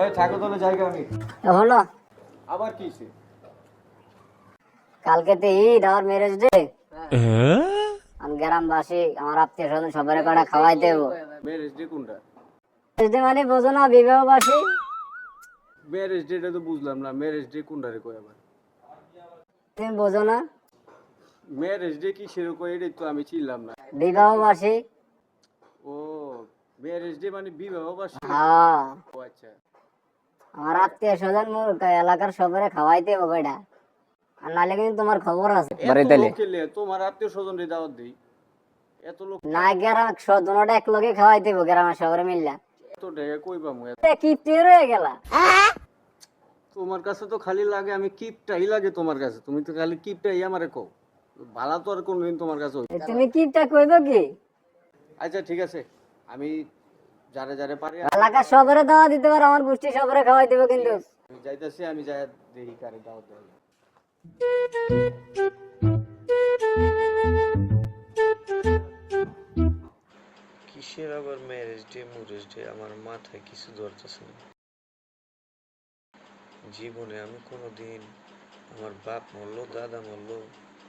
ওই থাকো তাহলে জায়গা আমি। হলো আবার কিছে কালকে তো ঈদ আর ম্যারেজ ডে আমি গ্রামবাসী আমার আত্মীয় স্বজন সবাই কটা খাওয়াই দেবো। ম্যারেজ ডে কোনটা? ম্যারেজ ডে মানে বোঝো না বিবাহবাসী। ম্যারেজ ডেটা তো বুঝলাম না ম্যারেজ ডে কোনটা রে কই আবার? তুমি বোঝো না। ম্যারেজ ডে কি সেরকম এটাই তো আমি চিনলাম না। বিবাহবাসী। ও ম্যারেজ ডে মানে বিবাহ বার্ষিক হ্যাঁ। ও আচ্ছা। আমার আত্মীয় স্বজন এলাকার সবাই খাওয়াই দেবো কয়টা? আর নাহলে কিন্তু তোমার খবর আছে। তোমার আত্মীয় স্বজন দাওয়াত দেই। না গ্রাম এক লগে গ্রামের মিললা। হয়ে গেলা। তোমার কাছে তো খালি লাগে আমি কিপটাই লাগে তোমার কাছে। তুমি তো খালি কিপটাই আমারে কও। ভালো তো আর কোনদিন তোমার কাছে হইবে না। তুমি কইবো কি? আচ্ছা ঠিক আছে। আমি যারে যারে পারি এলাকার সবারে দাওয়া দিতে পারো আমার গোষ্ঠী সবারে খাওয়াই দেবো কিন্তু। যাইতেছি আমি যাই দেখি কারে দাওয়াত দেওয়া কিসের আবার ম্যারেজ ডে মুরেজ ডে আমার মাথায় কিছু ধরতেছে না। জীবনে আমি কোনোদিন আমার বাপ মরলো দাদা মরলো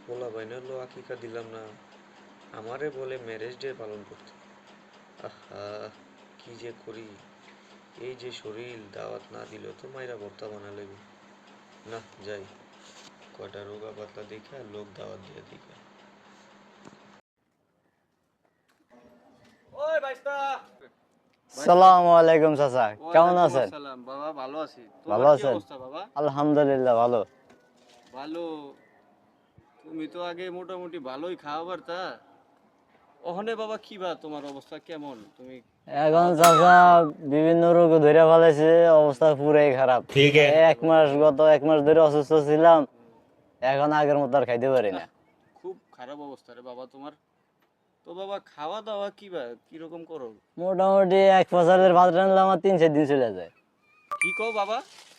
পোলা বাইনালো আকিকা দিলাম না। আমারে বলে ম্যারেজ ডে পালন করতে। আহা। কি যে করি? এই যে শরীর দাওয়াত না দিল তো মাইরা ভর্তা বানা লাগবে। না যাই। কয়টা রোগা পাতলা দেখে আর লোক দাওয়াত দিয়ে দেখে। সালামু আলাইকুম চাচা কেমন আছেন? বাবা ভালো আছি। ভালো তোমার আছেন? বাবা? আলহামদুলিল্লাহ ভালো। ভালো। তুমি তো আগে মোটামুটি ভালোই খাওয়া পারতা ওখানে বাবা কি বা তোমার অবস্থা? কেমন? তুমি এখন চাচা বিভিন্ন রোগ ধরে ফেলেছে অবস্থা পুরাই খারাপ। এক মাস গত এক মাস ধরে অসুস্থ ছিলাম এখন আগের মতো আর খাইতে পারি না। খুব খারাপ অবস্থা রে বাবা তোমার। তো বাবা খাওয়া দাওয়া কি বা? কীরকম করো? মোটামুটি এক ফসলের ভাত রান্নলে আমার তিন চার দিন চলে যায়। কি কও বাবা?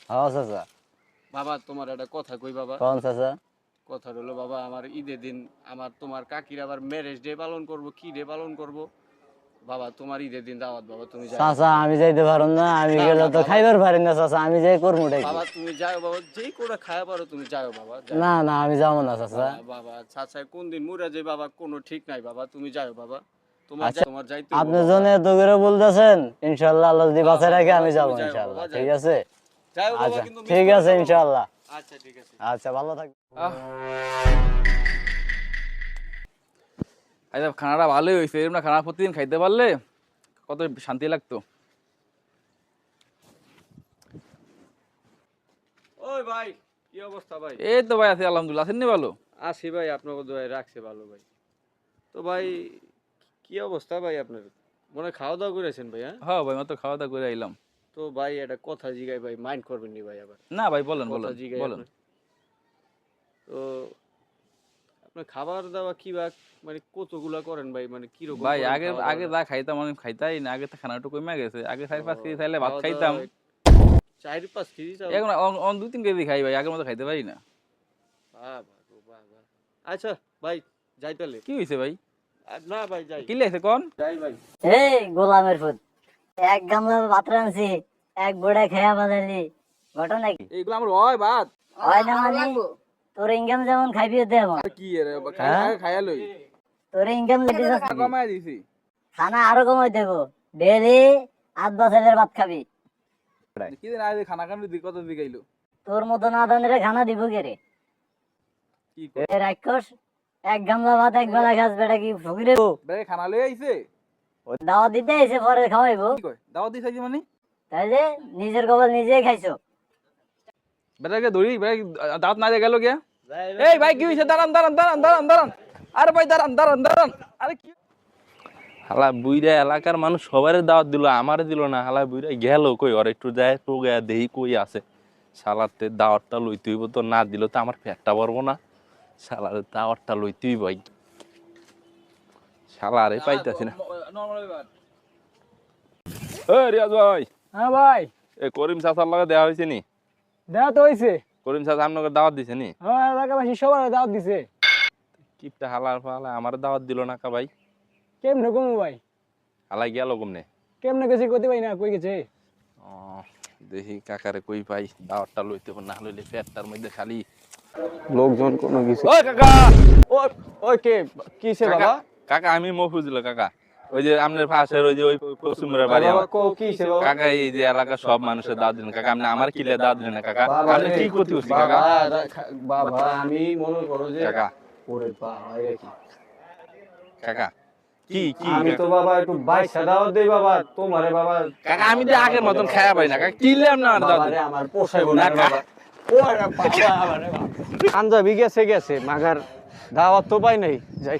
হ্যাঁ চাচা। বাবা তোমার একটা কথা কই বাবা? কন চাচা? কথা হলো বাবা আমার ঈদের দিন আমার তোমার কাকির আবার ম্যারেজ ডে পালন করব কি ডে পালন করব? বাবা তোমার ঈদের দিন দাওয়াত বাবা তুমি যাও। চাচা আমি যাইতে পারো না আমি গেলে তো খাইবার পারি না চাচা আমি যাই করব বাবা তুমি যাও বাবা যেই করে খাওয়া পারো তুমি যাও বাবা না না আমি যাব না চাচা। বাবা, চাচা কোন দিন মুরা যে বাবা কোনো ঠিক নাই বাবা তুমি যাও বাবা। তোমার আচ্ছা, তোমার যাইতে আপনি জন্য এত করে বলতেছেন ইনশাল্লাহ আল্লাহ যদি বাঁচায় রাখে আমি যাব ইনশাল্লাহ ঠিক আছে? আচ্ছা ঠিক আছে আচ্ছা ঠিক আছে। আচ্ছা ভালো থাকবে আচ্ছা খানাটা ভালোই হয়েছে। এরকম না খানা প্রতিদিন খাইতে পারলে কত শান্তি লাগতো। ওই ভাই কি অবস্থা ভাই? এই তো ভাই আছে আলহামদুলিল্লাহ। আছেন নি ভালো? আসি ভাই আপনাকে দোয়াই রাখছে ভালো ভাই। তো ভাই কি অবস্থা ভাই আপনার? মনে হয় খাওয়া দাওয়া করেছেন ভাই হ্যাঁ? হ্যাঁ ভাই মাত্র খাওয়া দাওয়া করে আইলাম। তো ভাই একটা কথা জিগাই ভাই মাইন্ড করবেন নি ভাই আবার। না ভাই বলেন কথা বলেন জিগাই বলেন। তো আপনার খাবার দাওয়া কি বা মানে কতগুলা করেন ভাই? মানে কি রকম ভাই আগে আগে যা খাইতাম আমি খাইতাই না আগে তো খানাটা কমে গেছে। আগে চার পাঁচ কেজি খাইলে ভাত খাইতাম। চার পাঁচ কেজি চাও এখন অন- অন দুই তিন কেজি খাই ভাই আগের মতো খাইতে পারি না। বাহ, বাহ, বাহ, বাহ। আচ্ছা ভাই যাই তাহলে। কি হয়েছে ভাই? না ভাই যাই। কি লেগেছে কোন? যাই ভাই এই গোলামের ফুট এক গামলা ভাত রাঁধছি এক গোড়া খেয়া বাজালি। ঘটনা কি? এইগুলো আমার হয় ভাত হয় না মানে তোর ইনকাম যেমন খাইবি তেমন। আর কি খাই খাইয়া লই। তোর ইনকাম যাচ্ছে কমায় দিছি। খানা আরও কমাই দেবো। ডেলি আট বছরের ভাত খাবি। কি দিন আগে খানা খান দি কত দি গাইলো তোর মতো না দানের খানা দিব কে রে? কি রাক্ষস এক গামলা ভাত এক বেলা খাস বেটা কি ফকিরে? ভাই খানা লই আইছে? দাওয়া দিতে এসে পরে খাওয়াইবো। কি কয়? দাওয়াত দিছে মানে? তাইলে নিজের কবল নিজেই খাইছো। বেটাকে ধরি বেটা দাঁত না গেল গিয়া? এই ভাই কি হয়েছে দাঁড়ান দাঁড়ান দাঁড়ান দাঁড়ান দাঁড়ান। আরে ভাই দাঁড়ান দাঁড়ান দাঁড়ান। আরে কি? হালা বুইরা এলাকার মানুষ সবারই দাওয়াত দিল আমারে দিল না। হালা বুইরা গেল কই? ওর একটু যায় তো গিয়া দেহি কই আছে। শালাতে দাওয়াতটা লইতে হইব তো না দিল তো আমার পেটটা ভরবো না। শালার দাওয়াতটা লইতে হইব। শালারে পাইতাছি না। এ রিয়াজ ভাই। হ্যাঁ ভাই। এ করিম চাচার লগে দেওয়া হয়েছে নি? দেওয়া তো হয়েছে করিম চাচা আপনাকে দাওয়াত দিছে নি? হ্যাঁ এলাকাবাসী সবার দাওয়াত দিছে। কিপটা হালার ফালা আমার দাওয়াত দিল না কা ভাই? কেমনে কমু ভাই? হালাই গেল কমনে? কেমনে গেছে কইতে পাই না কই গেছে? ও দেখি কাকারে কই পাই দাওয়াতটা লইতে হবে না লইলে পেটটার মধ্যে খালি। লোকজন কোনো কিছু ওই কাকা! ওই ওই কে কিসে বাবা? কাকা আমি মফুজুল কাকা। ওই যে আপনার পাশের ওই যে ওই পশ্চিমের বাড়ি কাকা এই যে এলাকার সব মানুষের দাঁত দিন কাকা আপনি আমার কিলে দাঁত দিলেন না কাকা? আপনি কি করতে হচ্ছে কাকা? বাবা আমি মনে করো যে কাকা। ওরে বাবা কি? কাকা কি কি? আমি তো বাবা একটু দেই বাবা তোমারে বাবা। কাকা আমি তো আগের মতন খায়া পাই না কাকা আমার বাবারে না, বাবা। গেছে গেছে মাগার দাওয়াত তো পাই নাই যাই।